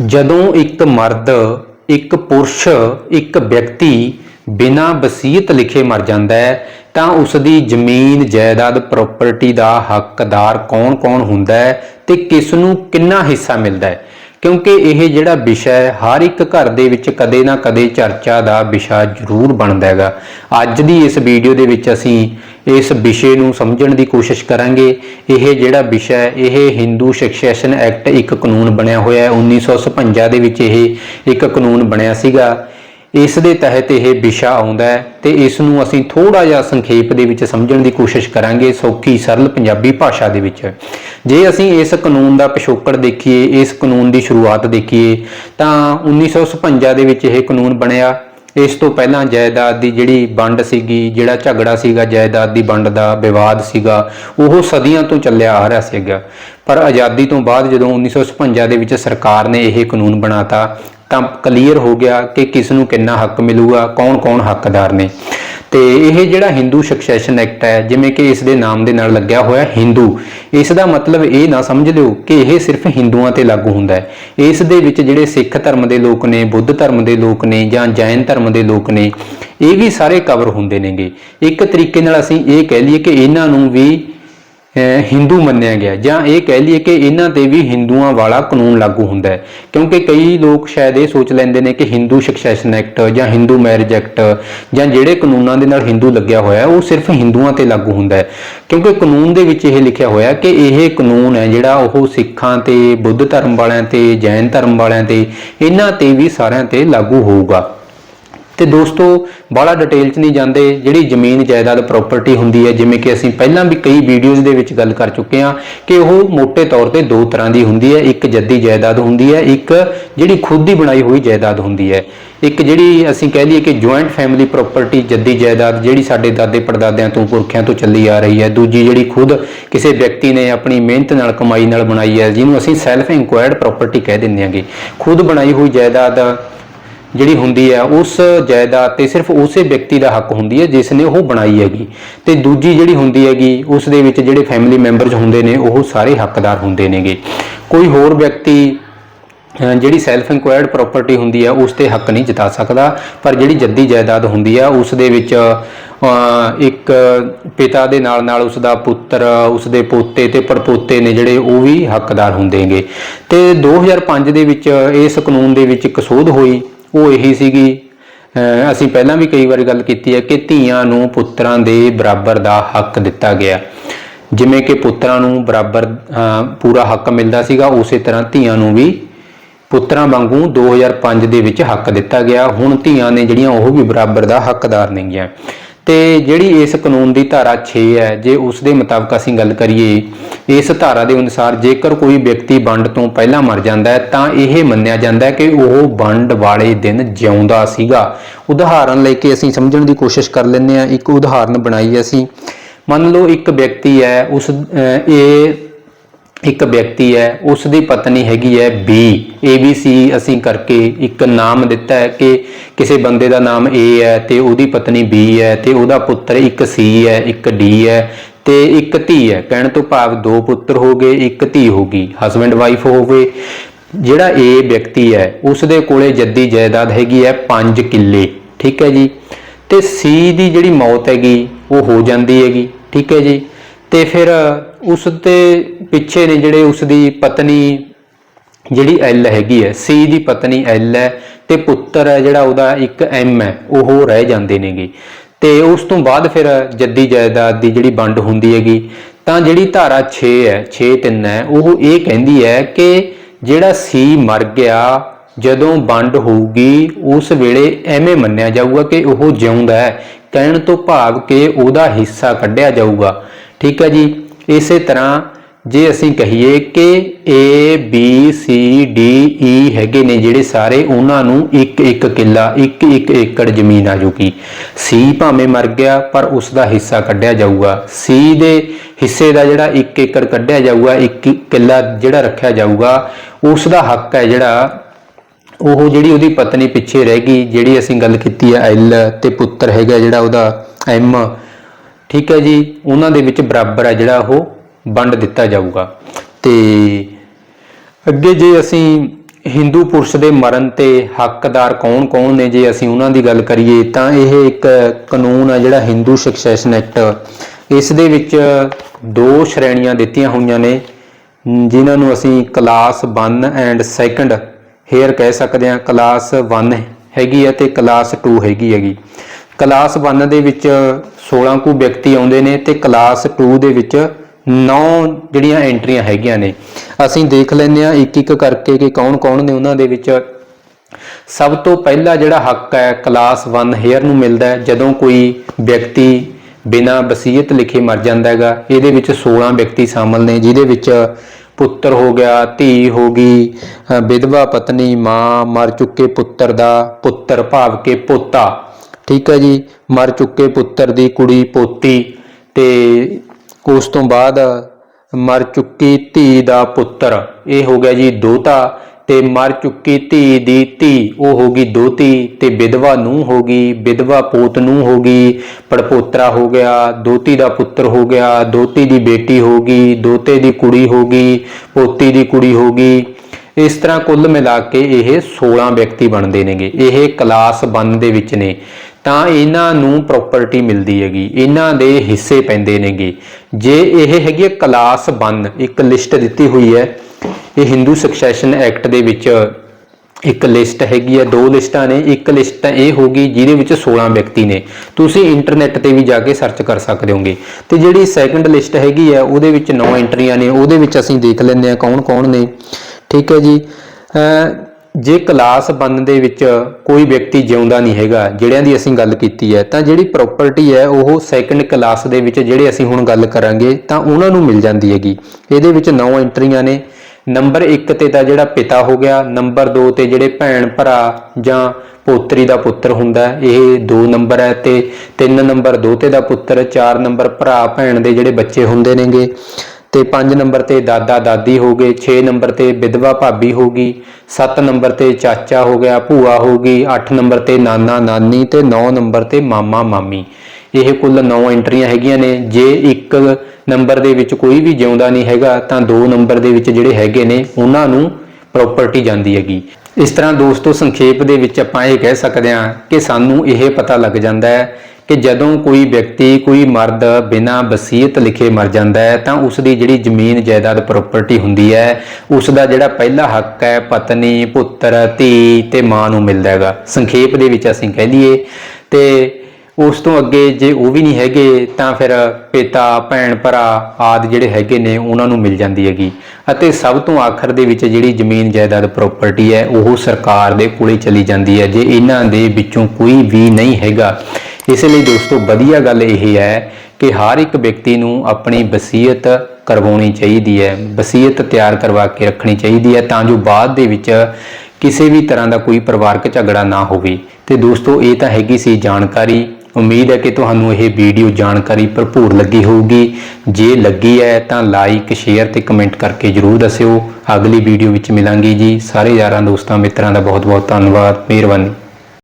ਜਦੋਂ ਇੱਕ ਮਰਦ, ਇੱਕ ਪੁਰਸ਼, ਇੱਕ ਵਿਅਕਤੀ ਬਿਨਾਂ ਵਸੀਅਤ ਲਿਖੇ ਮਰ ਜਾਂਦਾ ਹੈ, ਤਾਂ ਉਸ ਦੀ ਜ਼ਮੀਨ, ਜਾਇਦਾਦ ਪ੍ਰਾਪਰਟੀ ਦਾ ਹੱਕਦਾਰ ਕੌਣ-ਕੌਣ ਹੁੰਦਾ ਹੈ ਤੇ ਕਿਸ ਨੂੰ ਕਿੰਨਾ ਹਿੱਸਾ ਮਿਲਦਾ ਹੈ? ਕਿਉਂਕਿ ਇਹ ਜਿਹੜਾ ਵਿਸ਼ਾ ਹੈ, ਹਰ ਇੱਕ ਘਰ ਦੇ ਵਿੱਚ ਕਦੇ ਨਾ ਕਦੇ ਚਰਚਾ ਦਾ ਵਿਸ਼ਾ ਜ਼ਰੂਰ ਬਣਦਾ ਹੈਗਾ। ਅੱਜ ਦੀ ਇਸ ਵੀਡੀਓ ਦੇ ਵਿੱਚ ਅਸੀਂ ਇਸ ਵਿਸ਼ੇ ਨੂੰ ਸਮਝਣ ਦੀ ਕੋਸ਼ਿਸ਼ ਕਰਾਂਗੇ। ਇਹ ਜਿਹੜਾ ਵਿਸ਼ਾ ਹੈ, ਇਹ ਹਿੰਦੂ ਸਕਸੈਸ਼ਨ ਐਕਟ ਇੱਕ ਕਾਨੂੰਨ ਬਣਿਆ ਹੋਇਆ ਹੈ। 1956 ਦੇ ਵਿੱਚ ਇਹ ਇੱਕ ਕਾਨੂੰਨ ਬਣਿਆ ਸੀਗਾ। ਇਸ ਦੇ ਤਹਿਤ ਇਹ ਵਿਸ਼ਾ ਆਉਂਦਾ ਹੈ ਤੇ ਇਸ ਨੂੰ ਅਸੀਂ ਥੋੜਾ ਜਿਹਾ ਸੰਖੇਪ ਦੇ ਵਿੱਚ ਸਮਝਣ ਦੀ ਕੋਸ਼ਿਸ਼ ਕਰਾਂਗੇ ਸੌਖੀ, ਸਰਲ ਪੰਜਾਬੀ ਭਾਸ਼ਾ ਦੇ ਵਿੱਚ। ਜੇ ਅਸੀਂ ਇਸ ਕਾਨੂੰਨ ਦਾ ਪਿਛੋਕੜ ਦੇਖੀਏ, ਇਸ ਕਾਨੂੰਨ ਦੀ ਸ਼ੁਰੂਆਤ ਦੇਖੀਏ, ਤਾਂ 1956 ਦੇ ਵਿੱਚ ਇਹ ਕਾਨੂੰਨ ਬਣਿਆ। ਇਸ ਤੋਂ ਪਹਿਲਾਂ ਜਾਇਦਾਦ ਦੀ ਜਿਹੜੀ ਵੰਡ ਸੀਗੀ, ਜਿਹੜਾ ਝਗੜਾ ਸੀਗਾ, ਜਾਇਦਾਦ ਦੀ ਵੰਡ ਦਾ ਵਿਵਾਦ ਸੀਗਾ, ਉਹ ਸਦੀਆਂ ਤੋਂ ਚੱਲਿਆ ਆ ਰਿਹਾ ਸੀਗਾ। ਪਰ ਆਜ਼ਾਦੀ ਤੋਂ ਬਾਅਦ ਜਦੋਂ 1956 ਦੇ ਵਿੱਚ ਸਰਕਾਰ ਨੇ ਇਹ ਕਾਨੂੰਨ ਬਣਾਤਾ ਤਾਂ ਕਲੀਅਰ ਹੋ ਗਿਆ ਕਿ ਕਿਸ ਨੂੰ ਕਿੰਨਾ ਹੱਕ ਮਿਲੂਗਾ, ਕੌਣ-ਕੌਣ ਹੱਕਦਾਰ ਨੇ। ਤੇ ਇਹ ਜਿਹੜਾ ਹਿੰਦੂ ਸਕਸੈਸ਼ਨ ਐਕਟ ਹੈ, ਜਿਵੇਂ ਕਿ ਇਸ ਦੇ ਨਾਮ ਦੇ ਨਾਲ ਲੱਗਿਆ ਹੋਇਆ ਹਿੰਦੂ ਇਸ ਦਾ ਮਤਲਬ ਇਹ ਨਾ ਸਮਝ ਲਿਓ ਕਿ ਇਹ ਸਿਰਫ ਹਿੰਦੂਆਂ ਤੇ ਲਾਗੂ ਹੁੰਦਾ ਹੈ। ਇਸ ਦੇ ਵਿੱਚ ਜਿਹੜੇ ਸਿੱਖ ਧਰਮ ਦੇ ਲੋਕ ਨੇ, ਬੁੱਧ ਧਰਮ ਦੇ ਲੋਕ ਨੇ ਜਾਂ ਜੈਨ ਧਰਮ ਦੇ ਲੋਕ ਨੇ, ਇਹ ਵੀ ਸਾਰੇ ਕਵਰ ਹੁੰਦੇ ਨੇਗੇ। ਇੱਕ ਤਰੀਕੇ ਨਾਲ ਅਸੀਂ ਇਹ ਕਹਿ ਲਈਏ ਕਿ ਇਹਨਾਂ ਨੂੰ ਵੀ ਹਿੰਦੂ ਮੰਨਿਆ ਗਿਆ। ਜਾਂ ਇਹ ਕਹਿ ਲਈਏ ਕਿ ਇਹਨਾਂ ਤੇ ਵੀ ਹਿੰਦੂਆਂ ਵਾਲਾ ਕਾਨੂੰਨ ਲਾਗੂ ਹੁੰਦਾ ਹੈ। ਕਿਉਂਕਿ ਕਈ ਲੋਕ ਸ਼ਾਇਦ ਇਹ ਸੋਚ ਲੈਂਦੇ ਨੇ ਕਿ ਹਿੰਦੂ ਸਕਸੈਸ਼ਨ ਐਕਟ ਜਾਂ ਹਿੰਦੂ ਮੈਰਿਜ ਐਕਟ ਜਾਂ ਜਿਹੜੇ ਕਾਨੂੰਨਾਂ ਦੇ ਨਾਲ ਹਿੰਦੂ ਲੱਗਿਆ ਹੋਇਆ ਹੈ, ਉਹ ਸਿਰਫ ਹਿੰਦੂਆਂ ਤੇ ਲਾਗੂ ਹੁੰਦਾ ਹੈ। ਕਿਉਂਕਿ ਕਾਨੂੰਨ ਦੇ ਵਿੱਚ ਇਹ ਲਿਖਿਆ ਹੋਇਆ ਕਿ ਇਹ ਕਾਨੂੰਨ ਹੈ ਜਿਹੜਾ ਉਹ ਸਿੱਖਾਂ ਤੇ ਬੁੱਧ ਧਰਮ ਵਾਲਿਆਂ ਤੇ ਜੈਨ ਧਰਮ ਵਾਲਿਆਂ ਤੇ ਇਹਨਾਂ ਤੇ ਵੀ ਸਾਰਿਆਂ ਤੇ ਲਾਗੂ ਹੋਊਗਾ। ਤੇ ਦੋਸਤੋ ਬਾਲਾ ਡਿਟੇਲ ਚ ਨਹੀਂ ਜਾਂਦੇ, ਜਿਹੜੀ ਜ਼ਮੀਨ ਜਾਇਦਾਦ ਪ੍ਰਾਪਰਟੀ ਹੁੰਦੀ ਹੈ, ਜਿਵੇਂ ਕਿ ਅਸੀਂ ਪਹਿਲਾਂ ਵੀ ਕਈ ਵੀਡੀਓਜ਼ ਦੇ ਵਿੱਚ ਗੱਲ ਕਰ ਚੁੱਕੇ ਹਾਂ ਕਿ ਉਹ ਮੋٹے ਤੌਰ ਤੇ ਦੋ ਤਰ੍ਹਾਂ ਦੀ ਹੁੰਦੀ ਹੈ, ਇੱਕ ਜੱਦੀ ਜਾਇਦਾਦ ਹੁੰਦੀ ਹੈ, ਇੱਕ ਜਿਹੜੀ ਖੁਦ ਦੀ ਬਣਾਈ ਹੋਈ ਜਾਇਦਾਦ ਹੁੰਦੀ ਹੈ। ਇੱਕ ਜਿਹੜੀ ਅਸੀਂ ਕਹਿ ਲਈਏ ਕਿ ਜੁਆਇੰਟ ਫੈਮਿਲੀ ਪ੍ਰਾਪਰਟੀ ਜੱਦੀ ਜਾਇਦਾਦ, ਜਿਹੜੀ ਸਾਡੇ ਦਾਦੇ ਪੜਦਾਦਿਆਂ ਤੋਂ, ਪੁਰਖਿਆਂ ਤੋਂ ਚੱਲੀ ਆ ਰਹੀ ਹੈ। ਦੂਜੀ ਜਿਹੜੀ ਖੁਦ ਕਿਸੇ ਵਿਅਕਤੀ ਨੇ ਆਪਣੀ ਮਿਹਨਤ ਨਾਲ, ਕਮਾਈ ਨਾਲ ਬਣਾਈ ਹੈ, ਜਿਹਨੂੰ ਅਸੀਂ ਸੈਲਫ ਇਨਕੁਆਇਰਡ ਪ੍ਰਾਪਰਟੀ ਕਹਿ ਦਿੰਦੇ ਹਾਂਗੇ। ਖੁਦ ਬਣਾਈ ਹੋਈ ਜਾਇਦਾਦ ਜਿਹੜੀ ਹੁੰਦੀ ਹੈ, ਉਸ ਜਾਇਦਾਦ ਤੇ ਸਿਰਫ ਉਸੇ ਵਿਅਕਤੀ ਦਾ ਹੱਕ ਹੁੰਦੀ ਹੈ ਜਿਸ ਨੇ ਉਹ ਬਣਾਈ ਹੈਗੀ। ਤੇ ਦੂਜੀ ਜਿਹੜੀ ਹੁੰਦੀ ਹੈਗੀ, ਉਸ ਦੇ ਵਿੱਚ ਜਿਹੜੇ ਫੈਮਿਲੀ ਮੈਂਬਰਸ ਹੁੰਦੇ ਨੇ, ਉਹ ਸਾਰੇ ਹੱਕਦਾਰ ਹੁੰਦੇ ਨੇਗੇ। ਕੋਈ ਹੋਰ ਵਿਅਕਤੀ ਜਿਹੜੀ ਸੈਲਫ ਇਨਕੁਆਇਰਡ ਪ੍ਰਾਪਰਟੀ ਹੁੰਦੀ ਹੈ, ਉਸ ਤੇ ਹੱਕ ਨਹੀਂ ਜਤਾ ਸਕਦਾ। ਪਰ ਜਿਹੜੀ ਜੱਦੀ ਜਾਇਦਾਦ ਹੁੰਦੀ ਹੈ, ਉਸ ਦੇ ਵਿੱਚ ਇੱਕ ਪਿਤਾ ਦੇ ਨਾਲ ਨਾਲ ਉਸ ਦਾ ਪੁੱਤਰ, ਉਸ ਦੇ ਪੋਤੇ ਤੇ ਪੜਪੋਤੇ ਨੇ ਜਿਹੜੇ, ਉਹ ਵੀ ਹੱਕਦਾਰ ਹੁੰਦੇਗੇ ਤੇ 2005 ਦੇ ਵਿੱਚ, ਇਸ ਕਾਨੂੰਨ ਦੇ ਵਿੱਚ ਇੱਕ ਸੋਧ ਹੋਈ। ਉਹ ਇਹੀ ਸੀਗੀ। ਅਸੀਂ ਪਹਿਲਾਂ ਵੀ ਕਈ ਵਾਰੀ ਗੱਲ ਕੀਤੀ ਹੈ ਕਿ ਧੀਆਂ ਨੂੰ ਪੁੱਤਰਾਂ ਦੇ ਬਰਾਬਰ ਦਾ ਹੱਕ ਦਿੱਤਾ ਗਿਆ। ਜਿਵੇਂ ਕਿ ਪੁੱਤਰਾਂ ਨੂੰ ਬਰਾਬਰ ਪੂਰਾ ਹੱਕ ਮਿਲਦਾ ਸੀਗਾ, ਉਸੇ ਤਰ੍ਹਾਂ ਧੀਆਂ ਨੂੰ ਵੀ ਪੁੱਤਰਾਂ ਵਾਂਗੂ 2005 ਦੇ ਵਿੱਚ ਹੱਕ ਦਿੱਤਾ ਗਿਆ। ਹੁਣ ਧੀਆਂ ਨੇ ਜਿਹੜੀਆਂ ਉਹ ਵੀ ਬਰਾਬਰ ਦਾ ਹੱਕਦਾਰ ਨੇਗੀਆਂ। ਤੇ ਜਿਹੜੀ ਇਸ ਕਾਨੂੰਨ ਦੀ ਧਾਰਾ 6 ਹੈ, ਜੇ ਉਸ ਦੇ ਮੁਤਾਬਕ ਅਸੀਂ ਗੱਲ ਕਰੀਏ, ਇਸ ਧਾਰਾ ਦੇ ਅਨੁਸਾਰ ਜੇਕਰ ਕੋਈ ਵਿਅਕਤੀ ਵੰਡ ਤੋਂ ਪਹਿਲਾਂ ਮਰ ਜਾਂਦਾ ਹੈ, ਤਾਂ ਇਹ ਮੰਨਿਆ ਜਾਂਦਾ ਹੈ ਕਿ ਉਹ ਵੰਡ ਵਾਲੇ ਦਿਨ ਜਿਉਂਦਾ ਸੀਗਾ। ਉਦਾਹਰਨ ਲੈ ਕੇ ਅਸੀਂ ਸਮਝਣ ਦੀ ਕੋਸ਼ਿਸ਼ ਕਰ ਲੈਂਦੇ ਹਾਂ। ਇੱਕ ਉਦਾਹਰਨ ਬਣਾਈ ਅਸੀਂ। ਮੰਨ ਲਓ ਇੱਕ ਵਿਅਕਤੀ ਹੈ, ਉਸ ਇਹ ਇੱਕ ਵਿਅਕਤੀ ਹੈ ਉਸ ਦੀ ਪਤਨੀ ਹੈਗੀ ਹੈ B ABC ਅਸੀਂ ਕਰਕੇ ਇੱਕ ਨਾਮ ਦਿੱਤਾ ਹੈ ਕਿ ਕਿਸੇ ਬੰਦੇ ਦਾ ਨਾਮ A ਹੈ ਤੇ ਉਹਦੀ ਪਤਨੀ B ਹੈ ਤੇ ਉਹਦਾ ਪੁੱਤਰ ਇੱਕ C ਹੈ, ਇੱਕ D ਹੈ ਤੇ ਇੱਕ ਧੀ ਹੈ। ਕਹਿਣ ਤੋਂ ਭਾਵ ਦੋ ਪੁੱਤਰ ਹੋ ਗਏ, ਇੱਕ ਧੀ ਹੋ ਗਈ। ਹਸਬੰਡ ਵਾਈਫ ਹੋਵੇ ਜਿਹੜਾ A ਵਿਅਕਤੀ ਹੈ ਉਸ ਦੇ ਕੋਲੇ ਜੱਦੀ ਜਾਇਦਾਦ ਹੈਗੀ ਹੈ 5 ਕਿੱਲੇ। ਠੀਕ ਹੈ ਜੀ? ਤੇ C ਦੀ ਜਿਹੜੀ ਮੌਤ ਹੈਗੀ, ਉਹ ਹੋ ਜਾਂਦੀ ਹੈਗੀ। ਠੀਕ ਹੈ ਜੀ? ਤੇ ਫਿਰ ਉਸ ਤੇ ਪਿੱਛੇ ਨੇ ਜਿਹੜੇ ਉਸ ਦੀ ਪਤਨੀ, ਜਿਹੜੀ ਐਲ ਹੈਗੀ ਹੈ, ਸੀ ਦੀ ਪਤਨੀ ਐਲ ਹੈ ਤੇ ਪੁੱਤਰ ਹੈ ਜਿਹੜਾ ਉਹਦਾ ਇੱਕ ਐਮ ਹੈ, ਉਹ ਰਹਿ ਜਾਂਦੇ ਨੇਗੇ। ਤੇ ਉਸ ਤੋਂ ਬਾਅਦ ਫਿਰ ਜੱਦੀ ਜਾਇਦਾਦ ਦੀ ਜਿਹੜੀ ਵੰਡ ਹੁੰਦੀ ਹੈਗੀ, ਤਾਂ ਜਿਹੜੀ ਧਾਰਾ 6 ਹੈ 6 3 ਹੈ, ਉਹ ਇਹ ਕਹਿੰਦੀ ਹੈ ਕਿ ਜਿਹੜਾ ਸੀ ਮਰ ਗਿਆ, ਜਦੋਂ ਵੰਡ ਹੋਊਗੀ, ਉਸ ਵੇਲੇ ਐਵੇਂ ਮੰਨਿਆ ਜਾਊਗਾ ਕਿ ਉਹ ਜਿਉਂਦਾ ਹੈ, ਕਹਿਣ ਤੋਂ ਭਾਵ ਕਿ ਉਹਦਾ ਹਿੱਸਾ ਕੱਢਿਆ ਜਾਊਗਾ। ਠੀਕ ਹੈ ਜੀ? ਇਸੇ ਤਰ੍ਹਾਂ ਜੇ ਅਸੀਂ ਕਹੀਏ ਕਿ A, B, C, D E ਹੈਗੇ ਨੇ ਜਿਹੜੇ ਸਾਰੇ ਉਹਨਾਂ ਨੂੰ ਇੱਕ ਇੱਕ ਕਿੱਲਾ, ਇੱਕ ਇੱਕ ਏਕੜ ਜ਼ਮੀਨ ਆ ਜੂਗੀ C ਭਾਵੇਂ ਮਰ ਗਿਆ, ਪਰ ਉਸ ਦਾ ਹਿੱਸਾ ਕੱਢਿਆ ਜਾਊਗਾ। C ਦੇ ਹਿੱਸੇ ਦਾ ਜਿਹੜਾ ਇੱਕ ਏਕੜ ਕੱਢਿਆ ਜਾਊਗਾ, ਇੱਕ ਕਿੱਲਾ ਜਿਹੜਾ ਰੱਖਿਆ ਜਾਊਗਾ ਉਸ ਦਾ ਹੱਕ ਹੈ ਜਿਹੜਾ ਉਹ ਜਿਹੜੀ ਉਹਦੀ ਪਤਨੀ ਪਿੱਛੇ ਰਹਿ ਗਈ, ਜਿਹੜੀ ਅਸੀਂ ਗੱਲ ਕੀਤੀ ਹੈ, ਐਲ ਤੇ ਪੁੱਤਰ ਹੈਗਾ ਜਿਹੜਾ ਉਹਦਾ, ਐਮ। ਠੀਕ ਹੈ ਜੀ, ਉਹਨਾਂ ਦੇ ਵਿੱਚ ਬਰਾਬਰ ਹੈ ਜਿਹੜਾ ਉਹ ਵੰਡ ਦਿੱਤਾ ਜਾਊਗਾ। ਤੇ ਅੱਗੇ ਜੇ ਅਸੀਂ ਹਿੰਦੂ ਪੁਰਸ਼ ਦੇ ਮਰਨ ਤੇ ਹੱਕਦਾਰ ਕੌਣ-ਕੌਣ ਨੇ ਜੇ ਅਸੀਂ ਉਹਨਾਂ ਦੀ ਗੱਲ ਕਰੀਏ, ਤਾਂ ਇਹ ਇੱਕ ਕਾਨੂੰਨ ਆ ਜਿਹੜਾ ਹਿੰਦੂ ਸਕਸੈਸ਼ਨ ਐਕਟ ਇਸ ਦੇ ਵਿੱਚ ਦੋ ਸ਼੍ਰੇਣੀਆਂ ਦਿੱਤੀਆਂ ਹੋਈਆਂ ਨੇ, ਜਿਨ੍ਹਾਂ ਨੂੰ ਅਸੀਂ ਕਲਾਸ 1 ਐਂਡ ਸੈਕੰਡ ਹੇਅਰ ਕਹਿ ਸਕਦੇ ਹਾਂ। ਕਲਾਸ 1 ਹੈਗੀ ਹੈ ਤੇ ਕਲਾਸ 2 ਹੈਗੀ ਹੈਗੀ। ਕਲਾਸ 1 ਦੇ ਵਿੱਚ 16 ਕੁ ਵਿਅਕਤੀ ਆਉਂਦੇ ਨੇ ਤੇ ਕਲਾਸ 2 ਦੇ ਵਿੱਚ 9 ਜਿਹੜੀਆਂ ਐਂਟਰੀਆਂ ਹੈਗੀਆਂ ਨੇ। ਅਸੀਂ ਦੇਖ ਲੈਂਦੇ ਹਾਂ ਇੱਕ ਇੱਕ ਕਰਕੇ ਕਿ ਕੌਣ-ਕੌਣ ਨੇ ਉਹਨਾਂ ਦੇ ਵਿੱਚ। ਸਭ ਤੋਂ ਪਹਿਲਾ ਜਿਹੜਾ ਹੱਕ ਹੈ ਕਲਾਸ 1 ਹੇਅਰ ਨੂੰ ਮਿਲਦਾ ਹੈ। ਜਦੋਂ ਕੋਈ ਵਿਅਕਤੀ ਬਿਨਾਂ ਵਸੀਅਤ ਲਿਖੇ ਮਰ ਜਾਂਦਾ ਹੈਗਾ, ਇਹਦੇ ਵਿੱਚ 16 ਵਿਅਕਤੀ ਸ਼ਾਮਲ ਨੇ, ਜਿਹਦੇ ਵਿੱਚ ਪੁੱਤਰ ਹੋ ਗਿਆ, ਧੀ ਹੋ ਗਈ ਵਿਧਵਾ ਪਤਨੀ, ਮਾਂ, ਮਰ ਚੁੱਕੇ ਪੁੱਤਰ ਦਾ ਪੁੱਤਰ ਭਾਵ ਕੇ ਪੋਤਾ। ਠੀਕ ਹੈ ਜੀ, ਮਰ ਚੁੱਕੇ ਪੁੱਤਰ ਦੀ ਕੁੜੀ ਪੋਤੀ ਤੇ ਉਸ ਤੋਂ ਬਾਅਦ ਮਰ ਚੁੱਕੀ ਧੀ ਦਾ ਪੁੱਤਰ, ਇਹ ਹੋ ਗਿਆ ਜੀ ਦੋਤਾ ਤੇ ਮਰ ਚੁੱਕੀ ਧੀ ਦੀ ਧੀ, ਉਹ ਹੋ ਗਈ ਦੋਤੀ ਤੇ ਵਿਧਵਾ ਨੂੰ ਹੋ ਗਈ, ਵਿਧਵਾ ਪੋਤ ਨੂੰ ਹੋ ਗਈ, ਪੜਪੋਤਰਾ ਹੋ ਗਿਆ, ਦੋਤੀ ਦਾ ਪੁੱਤਰ ਹੋ ਗਿਆ, ਦੋਤੀ ਦੀ ਬੇਟੀ ਹੋ ਗਈ, ਦੋਤੇ ਦੀ ਕੁੜੀ ਹੋ ਗਈ, ਪੋਤੀ ਦੀ ਕੁੜੀ ਹੋ ਗਈ। ਇਸ ਤਰ੍ਹਾਂ ਕੁੱਲ ਮਿਲਾ ਕੇ ਇਹ 16 ਵਿਅਕਤੀ ਬਣਦੇ ਨੇਗੇ, ਇਹ ਕਲਾਸ 1 ਦੇ ਵਿੱਚ ਨੇ। ਤਾਂ ਇਹਨਾਂ ਨੂੰ ਪ੍ਰਾਪਰਟੀ ਮਿਲਦੀ ਹੈਗੀ। ਇਹਨਾਂ ਦੇ ਹਿੱਸੇ ਪੈਂਦੇ ਨੇਗੇ। ਜੇ ਇਹ ਹੈਗੀ ਹੈ ਕਲਾਸ 1 ਇੱਕ ਲਿਸਟ ਦਿੱਤੀ ਹੋਈ ਹੈ। ਇਹ ਹਿੰਦੂ ਸਕਸੈਸ਼ਨ ਐਕਟ ਦੇ ਵਿੱਚ ਇੱਕ ਲਿਸਟ ਹੈਗੀ ਹੈ ਦੋ ਲਿਸਟਾਂ ਨੇ। ਇੱਕ ਲਿਸਟ ਤਾਂ ਇਹ ਹੋਗੀ ਜਿਹਦੇ ਵਿੱਚ 16 ਵਿਅਕਤੀ ਨੇ। ਤੁਸੀਂ ਇੰਟਰਨੈਟ ਤੇ ਵੀ ਜਾ ਕੇ ਸਰਚ ਕਰ ਸਕਦੇ ਹੋਗੇ। ਤੇ ਜਿਹੜੀ ਸੈਕੰਡ ਲਿਸਟ ਹੈਗੀ ਹੈ ਉਹਦੇ ਵਿੱਚ 9 ਐਂਟਰੀਆਂ ਨੇ। ਉਹਦੇ ਵਿੱਚ ਅਸੀਂ ਦੇਖ ਲੈਂਦੇ ਹਾਂ ਕੌਣ-ਕੌਣ ਨੇ। ਠੀਕ ਹੈ ਜੀ। ਜੇ ਕਲਾਸ 1 ਦੇ ਵਿੱਚ ਕੋਈ ਵਿਅਕਤੀ ਜਿਉਂਦਾ ਨਹੀਂ ਹੈਗਾ, ਜਿਹੜਿਆਂ ਦੀ ਅਸੀਂ ਗੱਲ ਕੀਤੀ ਹੈ, ਤਾਂ ਜਿਹੜੀ ਪ੍ਰਾਪਰਟੀ ਹੈ, ਉਹ ਸੈਕੰਡ ਕਲਾਸ ਦੇ ਵਿੱਚ ਜਿਹੜੇ ਅਸੀਂ ਹੁਣ ਗੱਲ ਕਰਾਂਗੇ, ਤਾਂ ਉਹਨਾਂ ਨੂੰ ਮਿਲ ਜਾਂਦੀ ਹੈਗੀ। ਇਹਦੇ ਵਿੱਚ 9 ਐਂਟਰੀਆਂ ਨੇ। ਨੰਬਰ 1 ਤੇ ਤਾਂ ਜਿਹੜਾ ਪਿਤਾ ਹੋ ਗਿਆ ਨੰਬਰ 2 ਤੇ ਜਿਹੜੇ ਭੈਣ ਭਰਾ ਜਾਂ ਪੋਤਰੀ ਦਾ ਪੁੱਤਰ ਹੁੰਦਾ ਇਹ 2 ਨੰਬਰ ਹੈ ਤੇ 3 ਨੰਬਰ ਦੋਤੇ ਦਾ ਪੁੱਤਰ 4 ਨੰਬਰ ਭਰਾ, ਭੈਣ ਦੇ ਜਿਹੜੇ ਬੱਚੇ ਹੁੰਦੇ ਨੇਗੇ। ਤੇ 5 ਨੰਬਰ ਤੇ ਦਾਦਾ ਦਾਦੀ ਹੋ ਗਏ 6 ਨੰਬਰ ਤੇ ਵਿਧਵਾ ਭਾਬੀ ਹੋ ਗਈ 7 ਨੰਬਰ ਤੇ ਚਾਚਾ ਹੋ ਗਿਆ, ਭੂਆ ਹੋ ਗਈ 8 ਨੰਬਰ ਤੇ ਨਾਨਾ ਨਾਨੀ ਤੇ 9 ਨੰਬਰ ਤੇ ਮਾਮਾ ਮਾਮੀ। ਇਹ ਕੁੱਲ 9 ਐਂਟਰੀਆਂ ਹੈਗੀਆਂ ਨੇ। ਜੇ ਇੱਕ ਨੰਬਰ ਦੇ ਵਿੱਚ ਕੋਈ ਵੀ ਜਿਉਂਦਾ ਨਹੀਂ ਹੈਗਾ, ਤਾਂ 2 ਨੰਬਰ ਦੇ ਵਿੱਚ ਜਿਹੜੇ ਹੈਗੇ ਨੇ, ਉਹਨਾਂ ਨੂੰ ਪ੍ਰਾਪਰਟੀ ਜਾਂਦੀ ਹੈਗੀ। ਇਸ ਤਰ੍ਹਾਂ ਦੋਸਤੋ, ਸੰਖੇਪ ਦੇ ਵਿੱਚ ਆਪਾਂ ਇਹ ਕਹਿ ਸਕਦੇ ਹਾਂ ਕਿ ਸਾਨੂੰ ਇਹ ਪਤਾ ਲੱਗ ਜਾਂਦਾ ਹੈ ਕਿ ਜਦੋਂ ਕੋਈ ਵਿਅਕਤੀ, ਕੋਈ ਮਰਦ ਬਿਨਾਂ ਵਸੀਅਤ ਲਿਖੇ ਮਰ ਜਾਂਦਾ ਹੈ, ਤਾਂ ਉਸ ਦੀ ਜਿਹੜੀ ਜ਼ਮੀਨ ਜਾਇਦਾਦ ਪ੍ਰਾਪਰਟੀ ਹੁੰਦੀ ਹੈ ਉਸ ਦਾ ਜਿਹੜਾ ਪਹਿਲਾ ਹੱਕ ਹੈ, ਪਤਨੀ, ਪੁੱਤਰ, ਧੀ ਤੇ ਮਾਂ ਨੂੰ ਮਿਲਦਾ ਹੈਗਾ। ਸੰਖੇਪ ਦੇ ਵਿੱਚ ਅਸੀਂ ਕਹਿ ਲਈਏ ਤੇ ਉਸ ਤੋਂ ਅੱਗੇ ਜੇ ਉਹ ਵੀ ਨਹੀਂ ਹੈਗੇ, ਤਾਂ ਫਿਰ ਪਿਤਾ, ਭੈਣ, ਭਰਾ ਆਦ ਜਿਹੜੇ ਹੈਗੇ ਨੇ, ਉਹਨਾਂ ਨੂੰ ਮਿਲ ਜਾਂਦੀ ਹੈਗੀ। ਅਤੇ ਸਭ ਤੋਂ ਆਖਰ ਦੇ ਵਿੱਚ ਜਿਹੜੀ ਜ਼ਮੀਨ ਜਾਇਦਾਦ ਪ੍ਰਾਪਰਟੀ ਹੈ, ਉਹ ਸਰਕਾਰ ਦੇ ਕੋਲੇ ਚਲੀ ਜਾਂਦੀ ਹੈ। ਜੇ ਇਹਨਾਂ ਦੇ ਵਿੱਚੋਂ ਕੋਈ ਵੀ ਨਹੀਂ ਹੈਗਾ ਇਸ ਲਈ ਦੋਸਤੋ, ਵਧੀਆ ਗੱਲ ਇਹ ਹੈ ਕਿ ਹਰ ਇੱਕ ਵਿਅਕਤੀ ਨੂੰ ਆਪਣੀ ਵਸੀਅਤ ਕਰਵਾਉਣੀ ਚਾਹੀਦੀ ਹੈ, ਵਸੀਅਤ ਤਿਆਰ ਕਰਵਾ ਕੇ ਰੱਖਣੀ ਚਾਹੀਦੀ ਹੈ ਤਾਂ ਜੋ ਬਾਅਦ ਦੇ ਵਿੱਚ ਕਿਸੇ ਵੀ ਤਰ੍ਹਾਂ ਦਾ ਕੋਈ ਪਰਿਵਾਰਕ ਝਗੜਾ ਨਾ ਹੋਵੇ। ਤੇ ਦੋਸਤੋ, ਇਹ ਤਾਂ ਹੈਗੀ ਸੀ ਜਾਣਕਾਰੀ। ਉਮੀਦ ਹੈ ਕਿ ਤੁਹਾਨੂੰ ਇਹ ਵੀਡੀਓ ਜਾਣਕਾਰੀ ਭਰਪੂਰ ਲੱਗੀ ਹੋਊਗੀ। ਜੇ ਲੱਗੀ ਹੈ ਤਾਂ ਲਾਈਕ, ਸ਼ੇਅਰ ਤੇ ਕਮੈਂਟ ਕਰਕੇ ਜਰੂਰ ਦੱਸਿਓ। ਅਗਲੀ ਵੀਡੀਓ ਵਿੱਚ ਮਿਲਾਂਗੇ ਜੀ। ਸਾਰੇ ਯਾਰਾਂ, ਦੋਸਤਾਂ, ਮਿੱਤਰਾਂ ਦਾ ਬਹੁਤ ਬਹੁਤ ਧੰਨਵਾਦ। ਮਿਹਰਬਾਨੀ।